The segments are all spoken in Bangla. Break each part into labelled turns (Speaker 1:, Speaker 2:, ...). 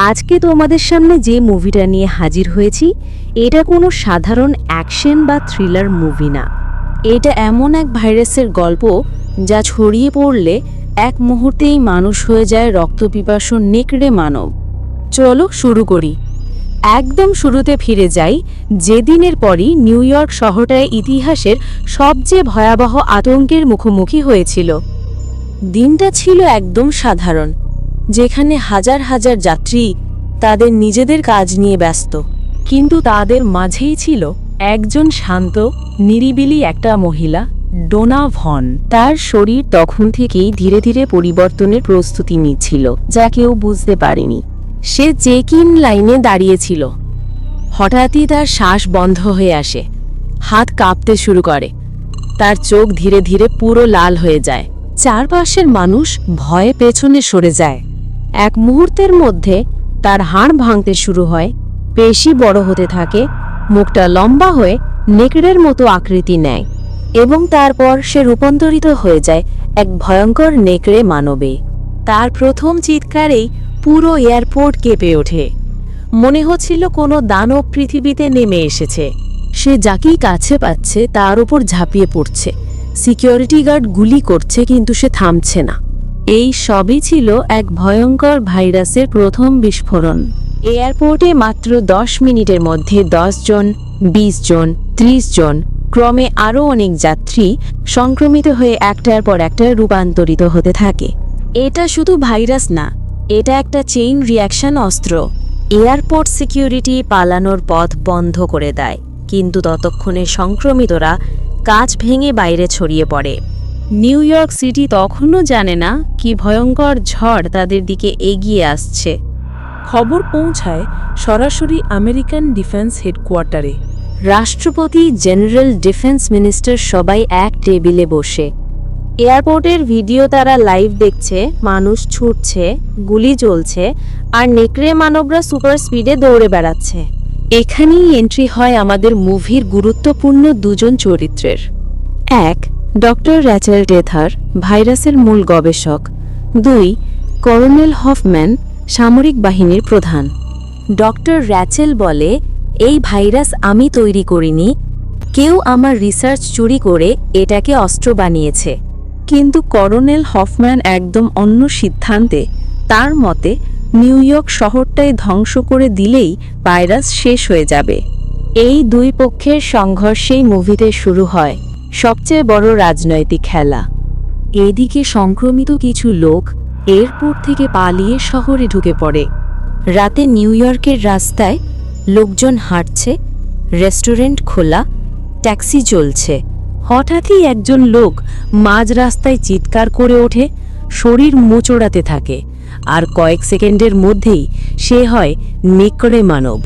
Speaker 1: আজকে তোমাদের সামনে যে মুভিটা নিয়ে হাজির হয়েছি, এটা কোনো সাধারণ অ্যাকশন বা থ্রিলার মুভি না। এটা এমন এক ভাইরাসের গল্প যা ছড়িয়ে পড়লে এক মুহূর্তেই মানুষ হয়ে যায় রক্তপিপাসু নেকড়ে মানব। চলো শুরু করি। একদম শুরুতে ফিরে যাই, যেদিনের পরই নিউ ইয়র্ক শহরটায় ইতিহাসের সবচেয়ে ভয়াবহ আতঙ্কের মুখোমুখি হয়েছিল। দিনটা ছিল একদম সাধারণ। যেখানে হাজার হাজার যাত্রী তাদের নিজেদের কাজ নিয়ে ব্যস্ত। কিন্তু তাদের মাঝেই ছিল একজন শান্ত, নিরিবিলি একটা মহিলা ডোনা ভন তার শরীর তখন থেকেই ধীরে ধীরে পরিবর্তনের প্রস্তুতি নিচ্ছিল, যা কেউ বুঝতে পারেনি। সে চেক ইন লাইনে দাঁড়িয়েছিল। হঠাৎই তার শ্বাস বন্ধ হয়ে আসে। হাত কাঁপতে শুরু করে। তার চোখ ধীরে ধীরে পুরো লাল হয়ে যায়। চারপাশের মানুষ ভয়ে পেছনে সরে যায়। এক মুহূর্তের মধ্যে তার হাড় ভাঙতে শুরু হয়। পেশি বড় হতে থাকে, মুখটা লম্বা হয়ে নেকড়ের মতো আকৃতি নেয় এবং তারপর সে রূপান্তরিত হয়ে যায় এক ভয়ঙ্কর নেকড়ে মানবে। তার প্রথম চিৎকারেই পুরো এয়ারপোর্ট কেঁপে ওঠে। মনে হচ্ছিল কোনো দানব পৃথিবীতে নেমে এসেছে। সে যাকেই কাছে পাচ্ছে তার উপর ঝাঁপিয়ে পড়ছে। সিকিউরিটি গার্ড গুলি করছে কিন্তু সে থামছে না। এই সবই ছিল এক ভয়ঙ্কর ভাইরাসের প্রথম বিস্ফোরণ। এয়ারপোর্টে মাত্র দশ মিনিটের মধ্যে দশ জন, বিশ জন, ত্রিশ জন, ক্রমে আরও অনেক যাত্রী সংক্রমিত হয়ে একটার পর একটা রূপান্তরিত হতে থাকে। এটা শুধু ভাইরাস না, এটা একটা চেইন রিয়াকশন অস্ত্র। এয়ারপোর্ট সিকিউরিটি পালানোর পথ বন্ধ করে দেয়, কিন্তু ততক্ষণে সংক্রমিতরা কাজ ভেঙে বাইরে ছড়িয়ে পড়ে। নিউ ইয়র্ক সিটি তখনও জানে না কি ভয়ঙ্কর ঝড় তাদের দিকে এগিয়ে আসছে।
Speaker 2: খবর পৌঁছায় সরাসরি আমেরিকান ডিফেন্স হেডকোয়ার্টারে।
Speaker 1: রাষ্ট্রপতি, জেনারেল ডিফেন্স মিনিস্টার সবাই এক টেবিলে বসে। এয়ারপোর্টের ভিডিও তারা লাইভ দেখছে, মানুষ ছুটছে, গুলি চলছে, আর নেকড়ে মানবরা সুপার স্পিডে দৌড়ে বেড়াচ্ছে। এখানেই এন্ট্রি হয় আমাদের মুভির গুরুত্বপূর্ণ দুজন চরিত্রের। এক ডক্টর র্যাচেল ডেথার, ভাইরাসের মূল গবেষক। দুই, করোনেল হফম্যান, সামরিক বাহিনীর প্রধান। ডক্টর র্যাচেল বলে, এই ভাইরাস আমি তৈরি করিনি। কেউ আমার রিসার্চ চুরি করে এটাকে অস্ত্র বানিয়েছে। কিন্তু করোনেল হফম্যান একদম অন্য সিদ্ধান্তে। তার মতে, নিউ ইয়র্ক শহরটাই ধ্বংস করে দিলেই ভাইরাস শেষ হয়ে যাবে। এই দুই পক্ষের সংঘর্ষেই মুভিতে শুরু হয়। সবচেয়ে বড় রাজনৈতিক খেলা। এদিকে সংক্রমিত কিছু লোক এয়ারপোর্ট থেকে পালিয়ে শহরে ঢুকে পড়ে। রাতে নিউ ইয়র্কের রাস্তায় লোকজন হাঁটছে, রেস্টুরেন্ট খোলা, ট্যাক্সি চলছে। হঠাৎই একজন লোক মাঝ রাস্তায় চিৎকার করে ওঠে, শরীর মোচড়াতে থাকে আর কয়েক সেকেন্ডের মধ্যেই সে হয় নেকড়ে মানব।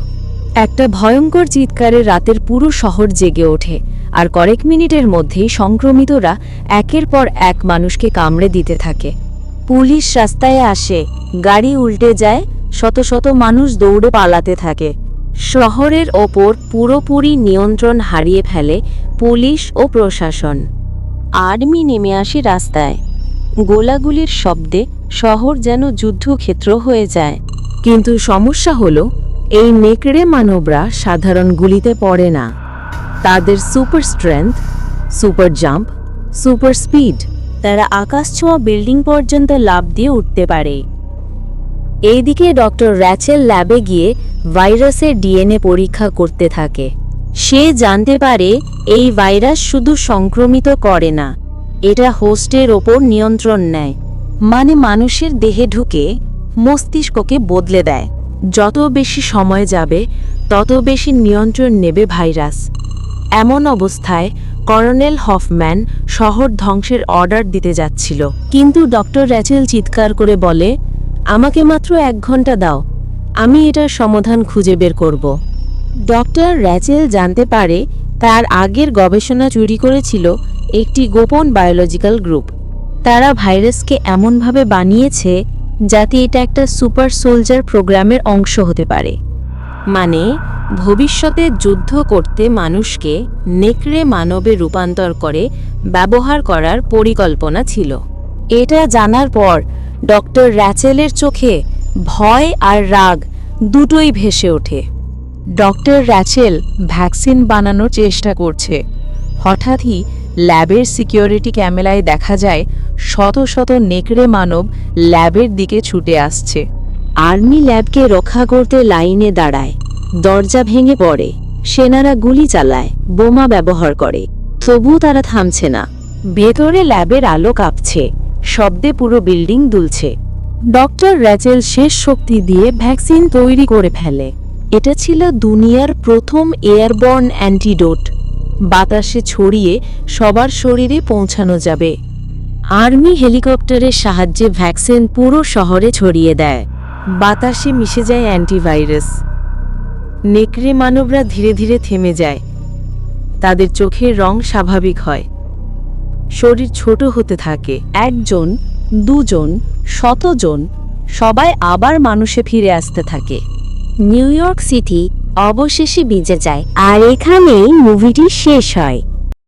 Speaker 1: একটা ভয়ঙ্কর চিৎকারে রাতের পুরো শহর জেগে ওঠে। আর কয়েক মিনিটের মধ্যেই সংক্রমিতরা একের পর এক মানুষকে কামড়ে দিতে থাকে। পুলিশ রাস্তায় আসে, গাড়ি উল্টে যায়, শত শত মানুষ দৌড়ে পালাতে থাকে। শহরের ওপর পুরোপুরি নিয়ন্ত্রণ হারিয়ে ফেলে পুলিশ ও প্রশাসন। আর্মি নেমে আসে রাস্তায়। গোলাগুলির শব্দে শহর যেন যুদ্ধক্ষেত্র হয়ে যায়। কিন্তু সমস্যা হলো, এই নেকড়ে মানবরা সাধারণ গুলিতে পড়ে না। তাদের super strength, super jump, super speed, তারা আকাশ ছোঁয়া বিল্ডিং পর্যন্ত লাভ দিয়ে উঠতে পারে। এইদিকে ডক্টর র্যাচেল ল্যাবে গিয়ে ভাইরাসের ডিএনএ পরীক্ষা করতে থাকে। সে জানতে পারে এই ভাইরাস শুধু সংক্রমিত করে না, এটা হোস্টের ওপর নিয়ন্ত্রণ নেয়। মানে মানুষের দেহে ঢুকে মস্তিষ্ককে বদলে দেয়। যত বেশি সময় যাবে, তত বেশি নিয়ন্ত্রণ নেবে ভাইরাস। এমন অবস্থায় কর্নেল হফম্যান শহর ধ্বংসের অর্ডার দিতে যাচ্ছিল। কিন্তু ডক্টর র্যাচেল চিৎকার করে বলে, আমাকে মাত্র এক ঘণ্টা দাও, আমি এটার সমাধান খুঁজে বের করব। ডক্টর র্যাচেল জানতে পারে তার আগের গবেষণা চুরি করেছিল একটি গোপন বায়োলজিক্যাল গ্রুপ। তারা ভাইরাসকে এমনভাবে বানিয়েছে যাতে এটা একটা সুপার সোলজার প্রোগ্রামের অংশ হতে পারে। মানে ভবিষ্যতে যুদ্ধ করতে মানুষকে নেকড়ে মানবে রূপান্তর করে ব্যবহার করার পরিকল্পনা ছিল। এটা জানার পর ডক্টর র্যাচেলের চোখে ভয় আর রাগ দুটোই ভেসে ওঠে।
Speaker 2: ডক্টর র্যাচেল ভ্যাকসিন বানানোর চেষ্টা করছে। হঠাৎই ল্যাবের সিকিউরিটি ক্যামেরায় দেখা যায় শত শত নেকড়ে মানব ল্যাবের দিকে ছুটে আসছে।
Speaker 1: আর্মি ল্যাবকে রক্ষা করতে লাইনে দাঁড়ায়। দরজা ভেঙে পড়ে। সেনারা গুলি চালায়, বোমা ব্যবহার করে। তবুও তারা থামছে না। ভেতরে ল্যাবের আলো কাঁপছে। শব্দে পুরো বিল্ডিং দুলছে। ডক্টর র্যাচেল শেষ শক্তি দিয়ে ভ্যাকসিন তৈরি করে ফেলে। এটা ছিল দুনিয়ার প্রথম এয়ারবর্ন অ্যান্টিডোট। বাতাসে ছড়িয়ে সবার শরীরে পৌঁছানো যাবে। আর্মি হেলিকপ্টারের সাহায্যে ভ্যাকসিন পুরো শহরে ছড়িয়ে দেয়। বাতাসে মিশে যায় অ্যান্টিভাইরাস। নেকড়ে মানবরা ধীরে ধীরে থেমে যায়। তাদের চোখের রং স্বাভাবিক হয়। শরীর ছোট হতে থাকে। একজন, দুজন, শতজন, সবাই আবার মানুষে ফিরে আসতে থাকে। নিউ ইয়র্ক সিটি অবশেষে বেঁচে যায়। আর এখানেই মুভিটি শেষ হয়।